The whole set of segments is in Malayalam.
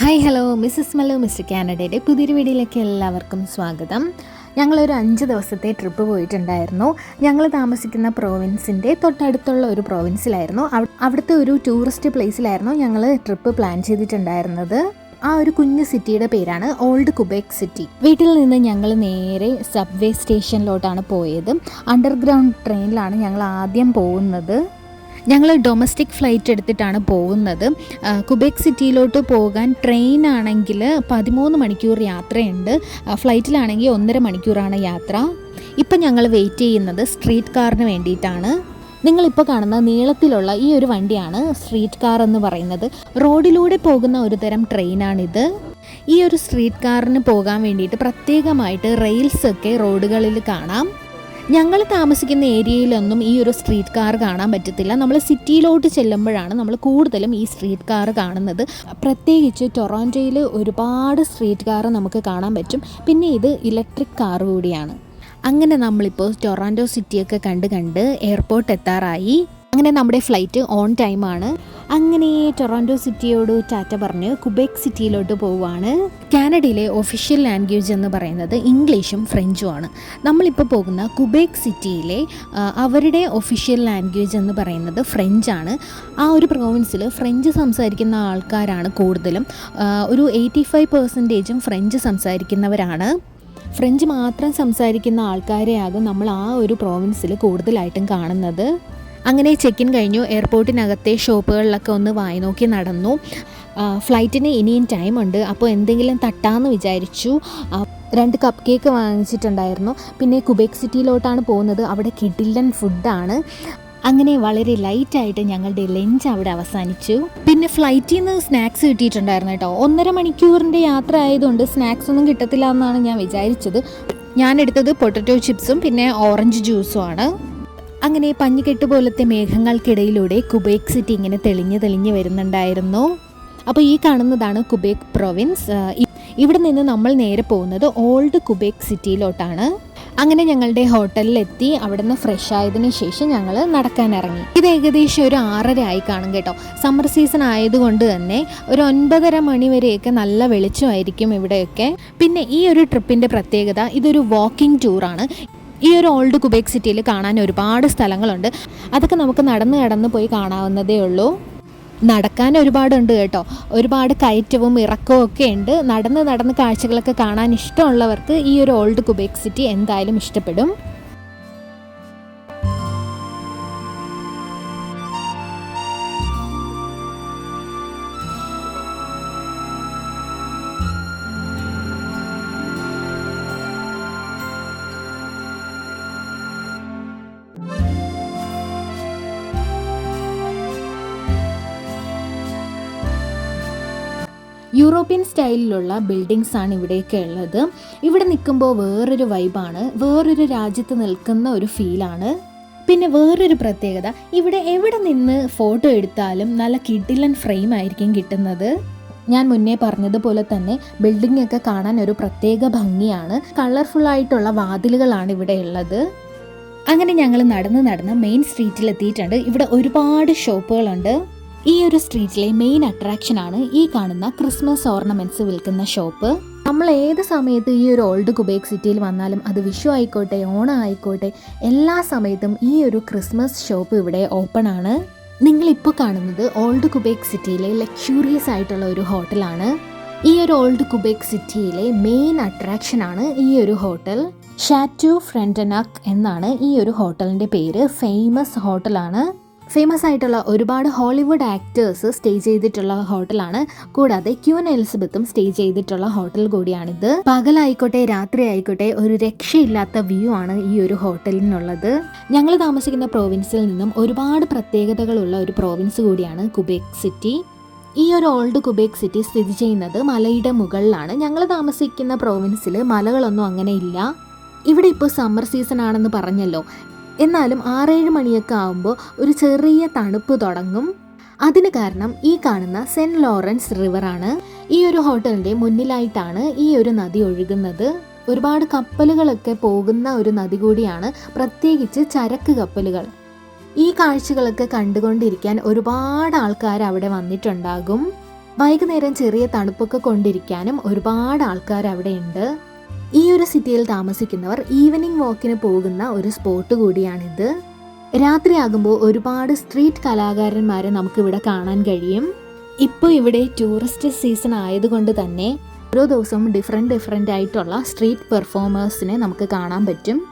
Hi hello missus Mallu mister കാനഡയുടെ പുതിയൊരു വീഡിയോയിലേക്ക് എല്ലാവർക്കും സ്വാഗതം. ഞങ്ങളൊരു അഞ്ച് ദിവസത്തെ ട്രിപ്പ് പോയിട്ടുണ്ടായിരുന്നു. ഞങ്ങൾ താമസിക്കുന്ന പ്രോവിൻസിന്റെ തൊട്ടടുത്തുള്ള ഒരു പ്രോവിൻസിലായിരുന്നു അവിടുത്തെ ഒരു ടൂറിസ്റ്റ് പ്ലേസിലായിരുന്നു ഞങ്ങൾ ട്രിപ്പ് പ്ലാൻ ചെയ്തിട്ടുണ്ടായിരുന്നത്. ആ ഒരു കുഞ്ഞു സിറ്റിയുടെ പേരാണ് ഓൾഡ് കുബേക്ക് സിറ്റി വീട്ടിൽ നിന്ന് ഞങ്ങൾ നേരെ സബ്വേ സ്റ്റേഷനിലോട്ടാണ് പോയത്. അണ്ടർഗ്രൗണ്ട് ട്രെയിനിലാണ് ഞങ്ങൾ ആദ്യം പോകുന്നത്. ഞങ്ങൾ ഡൊമസ്റ്റിക് ഫ്ലൈറ്റ് എടുത്തിട്ടാണ് പോകുന്നത്. കുബേക് സിറ്റിയിലോട്ട് പോകാൻ ട്രെയിൻ ആണെങ്കിൽ പതിമൂന്ന് മണിക്കൂർ യാത്രയുണ്ട്. ഫ്ലൈറ്റിലാണെങ്കിൽ ഒന്നര മണിക്കൂറാണ് യാത്ര. ഇപ്പം ഞങ്ങൾ വെയിറ്റ് ചെയ്യുന്നത് സ്ട്രീറ്റ് കാറിന് വേണ്ടിയിട്ടാണ്. നിങ്ങളിപ്പോൾ കാണുന്ന നീളത്തിലുള്ള ഈ ഒരു വണ്ടിയാണ് സ്ട്രീറ്റ് കാർ എന്ന് പറയുന്നത്. റോഡിലൂടെ പോകുന്ന ഒരു തരം ട്രെയിനാണിത് ഈ ഒരു സ്ട്രീറ്റ് കാറിന് പോകാൻ വേണ്ടിയിട്ട് പ്രത്യേകമായിട്ട് റെയിൽസൊക്കെ റോഡുകളിൽ കാണാം. ഞങ്ങൾ താമസിക്കുന്ന ഏരിയയിലൊന്നും ഈ ഒരു സ്ട്രീറ്റ് കാർ കാണാൻ പറ്റത്തില്ല. നമ്മൾ സിറ്റിയിലോട്ട് ചെല്ലുമ്പോഴാണ് നമ്മൾ കൂടുതലും ഈ സ്ട്രീറ്റ് കാർ കാണുന്നത്. പ്രത്യേകിച്ച് ടൊറോന്റോയിൽ ഒരുപാട് സ്ട്രീറ്റ് കാർ നമുക്ക് കാണാൻ പറ്റും. പിന്നെ ഇത് ഇലക്ട്രിക് കാർ കൂടിയാണ്. അങ്ങനെ നമ്മളിപ്പോൾ ടൊറാന്റോ സിറ്റിയൊക്കെ കണ്ട് കണ്ട് എയർപോർട്ട് എത്താറായി. അങ്ങനെ നമ്മുടെ ഫ്ലൈറ്റ് ഓൺ ടൈമാണ് അങ്ങനെ ടൊറോണ്ടോ സിറ്റിയോട് ടാറ്റ പറഞ്ഞ് കുബേക്ക് സിറ്റിയിലോട്ട് പോവുകയാണ്. കാനഡയിലെ ഒഫീഷ്യൽ ലാംഗ്വേജ് എന്ന് പറയുന്നത് ഇംഗ്ലീഷും ഫ്രഞ്ചുമാണ് നമ്മളിപ്പോൾ പോകുന്ന കുബേക്ക് സിറ്റിയിലെ അവരുടെ ഒഫീഷ്യൽ ലാംഗ്വേജ് എന്ന് പറയുന്നത് ഫ്രഞ്ചാണ് ആ ഒരു പ്രൊവിൻസിൽ ഫ്രഞ്ച് സംസാരിക്കുന്ന ആൾക്കാരാണ് കൂടുതലും. ഒരു എയ്റ്റി ഫൈവ് പെർസെന്റേജും ഫ്രഞ്ച് സംസാരിക്കുന്നവരാണ്. ഫ്രഞ്ച് മാത്രം സംസാരിക്കുന്ന ആൾക്കാരെയാകും നമ്മൾ ആ ഒരു പ്രോവിൻസിൽ കൂടുതലായിട്ടും കാണുന്നത്. അങ്ങനെ ചെക്കിൻ കഴിഞ്ഞു. എയർപോർട്ടിനകത്തെ ഷോപ്പുകളിലൊക്കെ ഒന്ന് വായി നോക്കി നടന്നു. ഫ്ലൈറ്റിന് ഇനിയും ഉണ്ട്. അപ്പോൾ എന്തെങ്കിലും തട്ടാന്ന് വിചാരിച്ചു. രണ്ട് കപ്പ് കേക്ക് വാങ്ങിച്ചിട്ടുണ്ടായിരുന്നു. പിന്നെ കുബേക്ക് സിറ്റിയിലോട്ടാണ് പോകുന്നത്. അവിടെ കിഡില്ലൻ ഫുഡാണ് അങ്ങനെ വളരെ ലൈറ്റായിട്ട് ഞങ്ങളുടെ ലഞ്ച് അവിടെ അവസാനിച്ചു. പിന്നെ ഫ്ലൈറ്റിൽ നിന്ന് സ്നാക്സ് കിട്ടിയിട്ടുണ്ടായിരുന്നു കേട്ടോ. ഒന്നര മണിക്കൂറിന്റെ യാത്ര ആയതുകൊണ്ട് സ്നാക്സ് ഒന്നും കിട്ടത്തില്ല എന്നാണ് ഞാൻ വിചാരിച്ചത്. ഞാൻ എടുത്തത് പൊട്ടറ്റോ ചിപ്സും പിന്നെ ഓറഞ്ച് ജ്യൂസും ആണ്. അങ്ങനെ പഞ്ഞുകെട്ട് പോലത്തെ മേഘങ്ങൾക്കിടയിലൂടെ കുബേക്ക് സിറ്റി ഇങ്ങനെ തെളിഞ്ഞു തെളിഞ്ഞു വരുന്നുണ്ടായിരുന്നു. അപ്പോൾ ഈ കാണുന്നതാണ് കുബേക്ക് പ്രൊവിൻസ് ഇവിടെ നിന്ന് നമ്മൾ നേരെ പോകുന്നത് ഓൾഡ് കുബേക്ക് സിറ്റിയിലോട്ടാണ് അങ്ങനെ ഞങ്ങളുടെ ഹോട്ടലിലെത്തി. അവിടെ നിന്ന് ഫ്രഷ് ആയതിന് ശേഷം ഞങ്ങൾ നടക്കാൻ ഇറങ്ങി. ഇത് ഏകദേശം ഒരു ആറര ആയി കാണും കേട്ടോ. സമ്മർ സീസൺ ആയതുകൊണ്ട് തന്നെ ഒരു ഒൻപതര മണി വരെയൊക്കെ നല്ല വെളിച്ചമായിരിക്കും ഇവിടെയൊക്കെ. പിന്നെ ഈ ഒരു ട്രിപ്പിന്റെ പ്രത്യേകത ഇതൊരു വാക്കിംഗ് ടൂറാണ് ഈ ഒരു ഓൾഡ് കുബേക്ക് സിറ്റിയിൽ കാണാൻ ഒരുപാട് സ്ഥലങ്ങളുണ്ട്. അതൊക്കെ നമുക്ക് നടന്ന് കടന്ന് പോയി കാണാവുന്നതേ ഉള്ളൂ. നടക്കാൻ ഒരുപാടുണ്ട് കേട്ടോ. ഒരുപാട് കയറ്റവും ഇറക്കവും ഒക്കെ ഉണ്ട്. നടന്ന് നടന്ന് കാഴ്ചകളൊക്കെ കാണാൻ ഇഷ്ടമുള്ളവർക്ക് ഈ ഒരു ഓൾഡ് കുബേക്ക് സിറ്റി എന്തായാലും ഇഷ്ടപ്പെടും. യൂറോപ്യൻ സ്റ്റൈലിലുള്ള ബിൽഡിങ്സ് ആണ് ഇവിടെയൊക്കെ ഉള്ളത്. ഇവിടെ നിൽക്കുമ്പോൾ വേറൊരു വൈബാണ് വേറൊരു രാജ്യത്ത് നിൽക്കുന്ന ഒരു ഫീലാണ് പിന്നെ വേറൊരു പ്രത്യേകത ഇവിടെ എവിടെ നിന്ന് ഫോട്ടോ എടുത്താലും നല്ല കിഡിലൻ ഫ്രെയിം ആയിരിക്കും കിട്ടുന്നത്. ഞാൻ മുന്നേ പറഞ്ഞതുപോലെ തന്നെ ബിൽഡിംഗ് ഒക്കെ കാണാൻ ഒരു പ്രത്യേക ഭംഗിയാണ്. കളർഫുൾ ആയിട്ടുള്ള വാതിലുകളാണ് ഇവിടെ ഉള്ളത്. അങ്ങനെ ഞങ്ങൾ നടന്ന് നടന്ന് മെയിൻ സ്ട്രീറ്റിൽ എത്തിയിട്ടുണ്ട് ഇവിടെ ഒരുപാട് ഷോപ്പുകളുണ്ട് ഈ ഒരു സ്ട്രീറ്റിലെ മെയിൻ അട്രാക്ഷൻ ആണ് ഈ കാണുന്ന ക്രിസ്മസ് ഓർണമെന്റ്സ് വിൽക്കുന്ന ഷോപ്പ് നമ്മൾ ഏത് സമയത്ത് ഈ ഒരു ഓൾഡ് കുബേക് സിറ്റിയിൽ വന്നാലും അത് വിഷു ആയിക്കോട്ടെ ഓണം ആയിക്കോട്ടെ എല്ലാ സമയത്തും ഈ ഒരു ക്രിസ്മസ് ഷോപ്പ് ഇവിടെ ഓപ്പൺ ആണ് നിങ്ങൾ ഇപ്പോൾ കാണുന്നത് ഓൾഡ് കുബേക് സിറ്റിയിലെ ലക്ഷൂറിയസ് ആയിട്ടുള്ള ഒരു ഹോട്ടലാണ് ഈ ഒരു ഓൾഡ് കുബേക് സിറ്റിയിലെ മെയിൻ അട്രാക്ഷൻ ആണ് ഈ ഒരു ഹോട്ടൽ ഷാറ്റു ഫ്രണ്ടനക് എന്നാണ് ഈ ഒരു ഹോട്ടലിന്റെ പേര്. ഫേമസ് ഹോട്ടലാണ്. ഫേമസ് ആയിട്ടുള്ള ഒരുപാട് ഹോളിവുഡ് ആക്ടേഴ്സ് സ്റ്റേ ചെയ്തിട്ടുള്ള ഹോട്ടലാണ്. കൂടാതെ ക്യൂൻ എലിസബത്തും സ്റ്റേ ചെയ്തിട്ടുള്ള ഹോട്ടൽ കൂടിയാണിത്. പകലായിക്കോട്ടെ രാത്രി ആയിക്കോട്ടെ ഒരു രക്ഷയില്ലാത്ത വ്യൂ ആണ് ഈ ഒരു ഹോട്ടലിനുള്ളത്. ഞങ്ങൾ താമസിക്കുന്ന പ്രോവിൻസിൽ നിന്നും ഒരുപാട് പ്രത്യേകതകളുള്ള ഒരു പ്രോവിൻസ് കൂടിയാണ് കുബേക് സിറ്റി. ഈ ഒരു ഓൾഡ് കുബേക് സിറ്റി സ്ഥിതി ചെയ്യുന്നത് മലയുടെ മുകളിലാണ്. ഞങ്ങൾ താമസിക്കുന്ന പ്രോവിൻസിൽ മലകളൊന്നും അങ്ങനെ ഇല്ല. ഇവിടെ ഇപ്പോൾ സമ്മർ സീസൺ ആണെന്ന് പറഞ്ഞല്ലോ. എന്നാലും ആറേഴ് മണിയൊക്കെ ആകുമ്പോൾ ഒരു ചെറിയ തണുപ്പ് തുടങ്ങും. അതിന് കാരണം ഈ കാണുന്ന സെന്റ് ലോറൻസ് റിവറാണ് ഈ ഒരു ഹോട്ടലിന്റെ മുന്നിലായിട്ടാണ് ഈ ഒരു നദി ഒഴുകുന്നത്. ഒരുപാട് കപ്പലുകളൊക്കെ പോകുന്ന ഒരു നദി കൂടിയാണ് പ്രത്യേകിച്ച് ചരക്ക് കപ്പലുകൾ. ഈ കാഴ്ചകളൊക്കെ കണ്ടുകൊണ്ടിരിക്കാൻ ഒരുപാട് ആൾക്കാർ അവിടെ വന്നിട്ടുണ്ടാകും. വൈകുന്നേരം ചെറിയ തണുപ്പൊക്കെ കൊണ്ടിരിക്കാനും ഒരുപാട് ആൾക്കാർ അവിടെ ഉണ്ട്. ഈ ഒരു സിറ്റിയിൽ താമസിക്കുന്നവർ ഈവനിങ് വാക്കിന് പോകുന്ന ഒരു സ്പോട്ട് കൂടിയാണിത്. രാത്രിയാകുമ്പോൾ ഒരുപാട് സ്ട്രീറ്റ് കലാകാരന്മാരെ നമുക്കിവിടെ കാണാൻ കഴിയും. ഇപ്പോൾ ഇവിടെ ടൂറിസ്റ്റ് സീസൺ ആയതുകൊണ്ട് തന്നെ ഓരോ ദിവസവും ഡിഫറെന്റ് ഡിഫറെന്റ് ആയിട്ടുള്ള സ്ട്രീറ്റ് പെർഫോമേഴ്സിനെ നമുക്ക് കാണാൻ പറ്റും.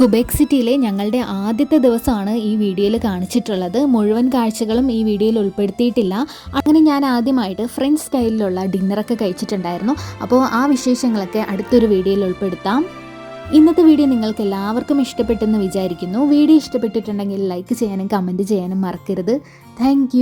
കുബേക് സിറ്റിയിലെ ഞങ്ങളുടെ ആദ്യത്തെ ദിവസമാണ് ഈ വീഡിയോയിൽ കാണിച്ചിട്ടുള്ളത്. മുഴുവൻ കാഴ്ചകളും ഈ വീഡിയോയിൽ ഉൾപ്പെടുത്തിയിട്ടില്ല. അങ്ങനെ ഞാൻ ആദ്യമായിട്ട് ഫ്രഞ്ച് സ്റ്റൈലിലുള്ള ഡിന്നറൊക്കെ കഴിച്ചിട്ടുണ്ടായിരുന്നു. അപ്പോൾ ആ വിശേഷങ്ങളൊക്കെ അടുത്തൊരു വീഡിയോയിൽ ഉൾപ്പെടുത്താം. ഇന്നത്തെ വീഡിയോ നിങ്ങൾക്ക് എല്ലാവർക്കും ഇഷ്ടപ്പെട്ടെന്ന് വിചാരിക്കുന്നു. വീഡിയോ ഇഷ്ടപ്പെട്ടിട്ടുണ്ടെങ്കിൽ ലൈക്ക് ചെയ്യാനും കമന്റ് ചെയ്യാനും മറക്കരുത്. താങ്ക്